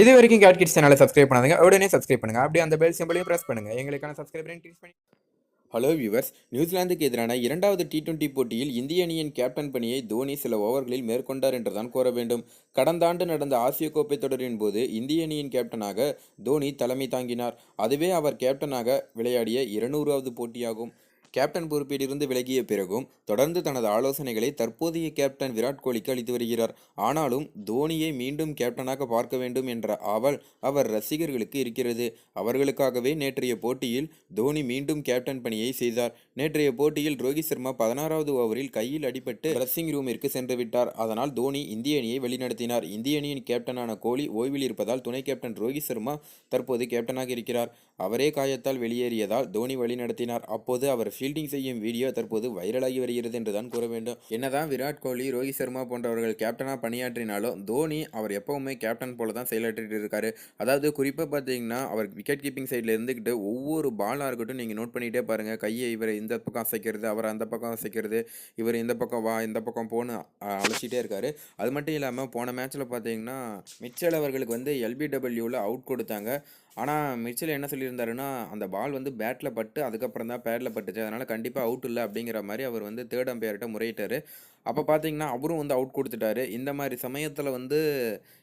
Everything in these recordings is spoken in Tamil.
இது வரைக்கும் கேட் கிட்ஸ் சேனலை சப்ஸ்கிரைப் பண்ணாதுங்க. உடனே சப்ஸ்கிரைப் பண்ணுங்க. அப்படியே அந்த பெல் சிம்பிளையும் பிரஸ் பண்ணுங்க. எங்களுக்கான சப்ஸ்கிரைபரை இன்க்ரீஸ் பண்ணி ஹலோ வியூவர்ஸ் நியூசிலாந்துக்கு எதிரான இரண்டாவது டி டுவெண்டி போட்டியில் இந்திய அணியின் கேப்டன் பணியை தோனி சில ஓவர்களில் மேற்கொண்டார் என்றுதான் கூற வேண்டும். கடந்த ஆண்டு நடந்த ஆசிய கோப்பை தொடரின் போது இந்திய அணியின் கேப்டனாக தோனி தலைமை தாங்கினார். அதுவே அவர் கேப்டனாக விளையாடிய இருநூறாவது போட்டியாகும். கேப்டன் பொறுப்பிலிருந்து விலகிய பிறகும் தொடர்ந்து தனது ஆலோசனைகளை தற்போதைய கேப்டன் விராட் கோலிக்கு அளித்து வருகிறார். ஆனாலும் தோனியை மீண்டும் கேப்டனாக பார்க்க வேண்டும் என்ற ஆவல் அவர் ரசிகர்களுக்கு இருக்கிறது. அவர்களுக்காகவே நேற்றைய போட்டியில் தோனி மீண்டும் கேப்டன் பணியை செய்தார். நேற்றைய போட்டியில் ரோஹித் சர்மா பதினாறாவது ஓவரில் கையில் அடிபட்டு ட்ரெஸ்ஸிங் ரூமிற்கு சென்று விட்டார். அதனால் தோனி இந்திய அணியை வழிநடத்தினார். இந்திய அணியின் கேப்டனான கோலி ஓய்வில் இருப்பதால் துணை கேப்டன் ரோஹித் சர்மா தற்போது கேப்டனாக இருக்கிறார். அவரே காயத்தால் வெளியேறியதால் தோனி வழிநடத்தினார். அப்போது அவர் ஃபீல்டிங் செய்யும் வீடியோ தற்போது வைரலாகி வருகிறது என்றுதான் கூற வேண்டும். என்னதான் விராட் கோலி ரோஹித் சர்மா போன்றவர்கள் கேப்டனாக பணியாற்றினாலும் தோனி அவர் எப்பவுமே கேப்டன் போல தான் செயலாற்றிட்டு இருக்காரு. அதாவது குறிப்பாக பார்த்தீங்கன்னா அவர் விக்கெட் கீப்பிங் சைடில் இருந்துக்கிட்டு ஒவ்வொரு பாலாக இருக்கட்டும் நீங்கள் நோட் பண்ணிகிட்டே பாருங்கள் கையை இவர் இந்த பக்கம் அசைக்கிறது அவர் அந்த பக்கம் அசைக்கிறது இவர் இந்த பக்கம் வா இந்த பக்கம் போன்னு அழைச்சிட்டே இருக்காரு. அது மட்டும் இல்லாமல் போன மேட்ச்சில் பார்த்தீங்கன்னா மிச்சல் அவர்களுக்கு வந்து எல்பிடபிள்யூவில் அவுட் கொடுத்தாங்க. ஆனால் மிச்சல் என்ன சொல்லியிருந்தாருன்னா அந்த பால் வந்து பேட்டில் பட்டு அதுக்கப்புறம் தான் பேடில் பட்டுச்சு. அதனால் கண்டிப்பாக அவுட் இல்லை அப்படிங்கிற மாதிரி அவர் வந்து தேர்ட் அம்பையர்கிட்ட முறையிட்டார். அப்போ பார்த்தீங்கன்னா அவரும் வந்து அவுட் கொடுத்துட்டாரு. இந்த மாதிரி சமயத்தில் வந்து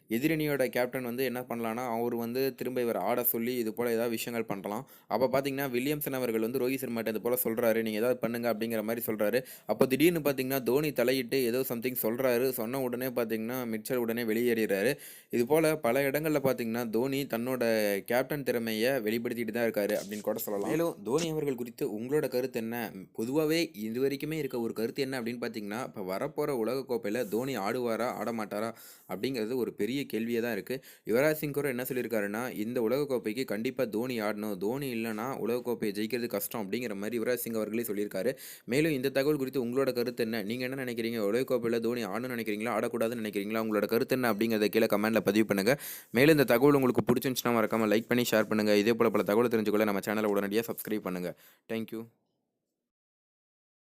எதிரணியோட கேப்டன் வந்து என்ன பண்ணலான்னா அவர் வந்து திரும்ப இவர் ஆட சொல்லி இது போல் ஏதாவது விஷயங்கள் பண்ணலாம். அப்போ பார்த்தீங்கன்னா வில்லியம்சன் அவர்கள் வந்து ரோஹித் சர்மாட்ட இது போல் சொல்கிறாரு நீங்கள் ஏதாவது பண்ணுங்க அப்படிங்கிற மாதிரி சொல்கிறாரு அப்போ திடீர்னு பார்த்தீங்கன்னா தோனி தலையிட்டு ஏதோ சம்திங் சொல்கிறாரு சொன்ன உடனே பார்த்தீங்கன்னா மிச்சர் உடனே வெளியேறிறாரு. இது போல் பல இடங்களில் பார்த்தீங்கன்னா தோனி தன்னோட கேப்டன் திறமையை வெளிப்படுத்திட்டு தான் இருக்காரு அப்படின்னு கூட சொல்லலாம். மேலும் தோனி அவர்கள் குறித்து உங்களோட கருத்து என்ன? பொதுவாகவே இது வரைக்குமே இருக்க ஒரு கருத்து என்ன அப்படின்னு பார்த்தீங்கன்னா இப்போ வரப்போகிற உலகக்கோப்பையில் தோனி ஆடுவாரா ஆட மாட்டாரா அப்படிங்கிறது ஒரு பெரிய கேள்வியாக தான் இருக்குது யுவராஜ் சிங் கூட என்ன சொல்லியிருக்காருன்னா இந்த உலகக்கோப்பைக்கு கண்டிப்பாக தோனி ஆடணும். தோனி இல்லைன்னா உலகக்கோப்பையை ஜெயிக்கிறது கஷ்டம் அப்படிங்கிற மாதிரி யுவராஜ் சிங் அவர்களே சொல்லியிருக்காரு. மேலும் இந்த தகவல் குறித்து உங்களோட கருத்து என்ன? நீங்கள் என்ன நினைக்கிறீங்க? உலகக்கோப்பையில் தோனி ஆடணும்னு நினைக்கிறீங்களா? ஆடக்கூடாதுன்னு நினைக்கிறீங்களா? உங்களோட கருத்து என்ன அப்படிங்கிறத கீழே கமெண்ட்டில் பதிவு பண்ணுங்கள் மேலும் இந்த தகவல் உங்களுக்கு பிடிச்சிருந்துச்சுன்னா மறக்காமல் லைக் பண்ணி ஷேர் பண்ணுங்கள் இதே போல் பல தகவல் தெரிஞ்சுக்கொள்ள நம்ம சேனலை உடனடியாக சப்ஸ்கிரைப் பண்ணுங்கள் தேங்க்யூ